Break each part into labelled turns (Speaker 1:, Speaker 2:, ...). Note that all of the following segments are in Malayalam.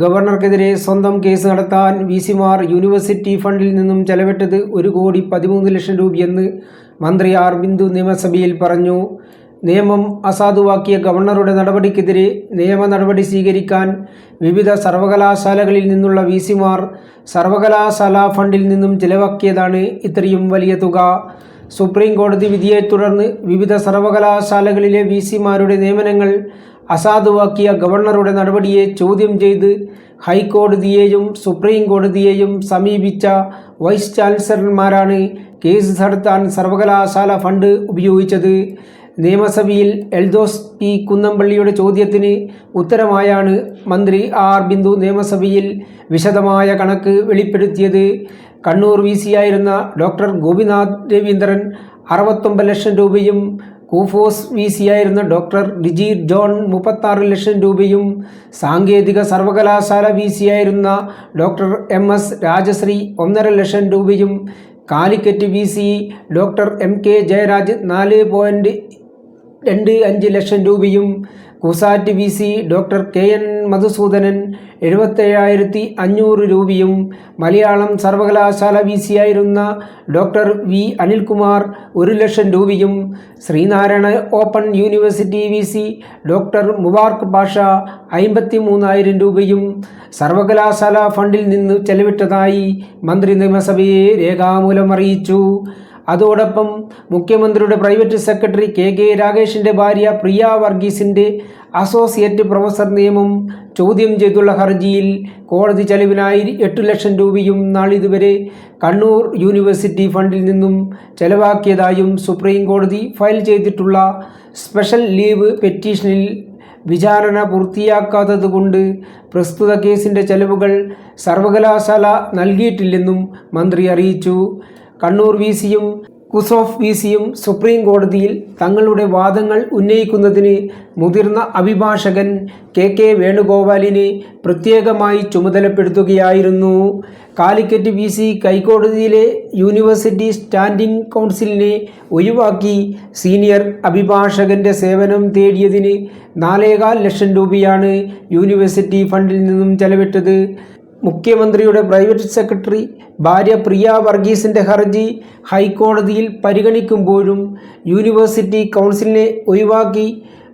Speaker 1: ഗവർണർക്കെതിരെ സ്വന്തം കേസ് നടത്താൻ വി സിമാർ യൂണിവേഴ്സിറ്റി ഫണ്ടിൽ നിന്നും ചെലവിട്ടത് ഒരു കോടി പതിമൂന്ന് ലക്ഷം രൂപയെന്ന് മന്ത്രി ആർ ബിന്ദു നിയമസഭയിൽ പറഞ്ഞു. നിയമം അസാധുവാക്കിയ ഗവർണറുടെ നടപടിക്കെതിരെ നിയമ നടപടി സ്വീകരിക്കാൻ വിവിധ സർവകലാശാലകളിൽ നിന്നുള്ള വി സിമാർ സർവകലാശാല ഫണ്ടിൽ നിന്നും ചിലവാക്കിയതാണ് ഇത്രയും വലിയ തുക. സുപ്രീം കോടതി വിധിയെ തുടർന്ന് വിവിധ സർവകലാശാലകളിലെ വി സിമാരുടെ നിയമനങ്ങൾ അസാധുവാക്കിയ ഗവർണറുടെ നടപടിയെ ചോദ്യം ചെയ്ത് ഹൈക്കോടതിയെയും സുപ്രീം കോടതിയെയും സമീപിച്ച വൈസ് ചാൻസലർമാരാണ് കേസ് നടത്താൻ സർവകലാശാല ഫണ്ട് ഉപയോഗിച്ചത്. നിയമസഭയിൽ എൽദോസ് പി കുന്നംപള്ളിയുടെ ചോദ്യത്തിന് ഉത്തരമായാണ് മന്ത്രി ആർ ബിന്ദു നിയമസഭയിൽ വിശദമായ കണക്ക് വെളിപ്പെടുത്തിയത്. കണ്ണൂർ വി സിയായിരുന്ന ഡോക്ടർ ഗോപിനാഥ് രവീന്ദ്രൻ അറുപത്തൊമ്പത് ലക്ഷം രൂപയും കൂഫോസ് വി സിയായിരുന്ന ഡോക്ടർ ഡിജി ജോൺ മുപ്പത്താറ് ലക്ഷം രൂപയും സാങ്കേതിക സർവകലാശാല വി സിയായിരുന്ന ഡോക്ടർ എം എസ് രാജശ്രീ ഒന്നര ലക്ഷം രൂപയും Calicut V C doctor M K Jayaraj നാല് പോയിന്റ് രണ്ട് അഞ്ച് ലക്ഷം രൂപയും CUSAT V C doctor K N Madhusoodanan എഴുപത്തേഴായിരത്തി അഞ്ഞൂറ് രൂപയും മലയാളം സർവകലാശാല വി സി ആയിരുന്ന ഡോക്ടർ വി അനിൽകുമാർ ഒരു ലക്ഷം രൂപയും Sreenarayana open university V C doctor Mubarak Pasha അമ്പത്തി മൂന്നായിരം രൂപയും സർവകലാശാല ഫണ്ടിൽ നിന്ന് ചെലവിട്ടതായി മന്ത്രി നിയമസഭയെ രേഖാമൂലം അറിയിച്ചു. അതോടൊപ്പം മുഖ്യമന്ത്രിയുടെ പ്രൈവറ്റ് സെക്രട്ടറി കെ കെ രാകേഷിന്റെ ഭാര്യ പ്രിയ വർഗീസിന്റെ അസോസിയേറ്റ് പ്രൊഫസർ നിയമം ചോദ്യം ചെയ്തുള്ള ഹർജിയിൽ കോടതി ചെലവിനായി എട്ട് ലക്ഷം രൂപയും നാളിതുവരെ കണ്ണൂർ യൂണിവേഴ്സിറ്റി ഫണ്ടിൽ നിന്നും ചെലവാക്കിയതായും സുപ്രീം കോടതി ഫയൽ ചെയ്തിട്ടുള്ള സ്പെഷ്യൽ ലീവ് പെറ്റീഷനിൽ വിചാരണ പൂർത്തിയാക്കാത്തതുകൊണ്ട് പ്രസ്തുത കേസിന്റെ ചെലവുകൾ സർവകലാശാല നൽകിയിട്ടില്ലെന്നും മന്ത്രി അറിയിച്ചു. കണ്ണൂർ വി സിയും കുസോഫ് വി സിയും സുപ്രീം കോടതിയിൽ തങ്ങളുടെ വാദങ്ങൾ ഉന്നയിക്കുന്നതിന് മുതിർന്ന അഭിഭാഷകൻ കെ കെ വേണുഗോപാലിനെ പ്രത്യേകമായി ചുമതലപ്പെടുത്തുകയായിരുന്നു. കാലിക്കറ്റ് വി സി കൈക്കോടതിയിലെ യൂണിവേഴ്സിറ്റി സ്റ്റാൻഡിംഗ് കൗൺസിലിനെ ഒഴിവാക്കി സീനിയർ അഭിഭാഷകന്റെ സേവനം തേടിയതിന് നാലേകാൽ ലക്ഷം രൂപയാണ് യൂണിവേഴ്സിറ്റി ഫണ്ടിൽ നിന്നും ചെലവിട്ടത്. മുഖ്യമന്ത്രിയുടെ പ്രൈവറ്റ് സെക്രട്ടറി ഭാര്യ പ്രിയ വർഗീസിന്റെ ഹർജി ഹൈക്കോടതിയിൽ പരിഗണിക്കുമ്പോഴും യൂണിവേഴ്സിറ്റി കൗൺസിലിനെ ഒഴിവാക്കി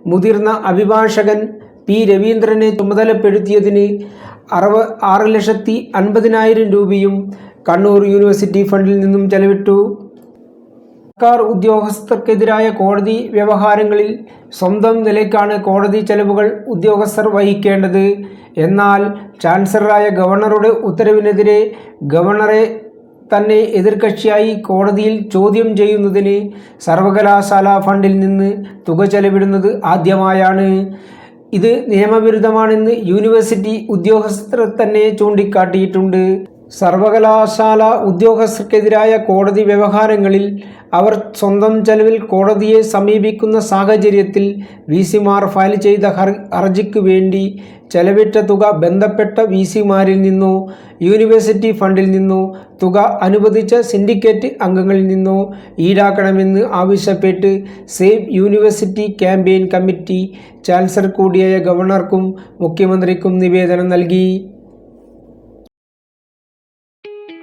Speaker 1: മുതിർന്ന അഭിഭാഷകൻ പി രവീന്ദ്രനെ ചുമതലപ്പെടുത്തിയതിന് അറുപ ആറ് ലക്ഷത്തി അൻപതിനായിരം രൂപയും കണ്ണൂർ യൂണിവേഴ്സിറ്റി ഫണ്ടിൽ നിന്നും ചെലവിട്ടു. സർക്കാർ ഉദ്യോഗസ്ഥർക്കെതിരായ കോടതി വ്യവഹാരങ്ങളിൽ സ്വന്തം നിലയ്ക്കാണ് കോടതി ചെലവുകൾ ഉദ്യോഗസ്ഥർ വഹിക്കേണ്ടത്. എന്നാൽ ചാൻസലറായ ഗവർണറുടെ ഉത്തരവിനെതിരെ ഗവർണറെ തന്നെ എതിർകക്ഷിയായി കോടതിയിൽ ചോദ്യം ചെയ്യുന്നതിന് സർവകലാശാല ഫണ്ടിൽ നിന്ന് തുക ചെലവിടുന്നത് ആദ്യമായാണ്. ഇത് നിയമവിരുദ്ധമാണെന്ന് യൂണിവേഴ്സിറ്റി ഉദ്യോഗസ്ഥർ തന്നെ ചൂണ്ടിക്കാട്ടിയിട്ടുണ്ട്. സർവകലാശാല ഉദ്യോഗസ്ഥർക്കെതിരായ കോടതി വ്യവഹാരങ്ങളിൽ അവർ സ്വന്തം ചെലവിൽ കോടതിയെ സമീപിക്കുന്ന സാഹചര്യത്തിൽ വി സിമാർ ഫയൽ ചെയ്ത ഹർജിക്ക് വേണ്ടി ചെലവിട്ട തുക ബന്ധപ്പെട്ട വി സിമാരിൽ നിന്നോ യൂണിവേഴ്സിറ്റി ഫണ്ടിൽ നിന്നോ തുക അനുവദിച്ച സിൻഡിക്കേറ്റ് അംഗങ്ങളിൽ നിന്നോ ഈടാക്കണമെന്ന് ആവശ്യപ്പെട്ട് save university campaign committee chancellor കൂടിയായ ഗവർണർക്കും മുഖ്യമന്ത്രിക്കും നിവേദനം നൽകി.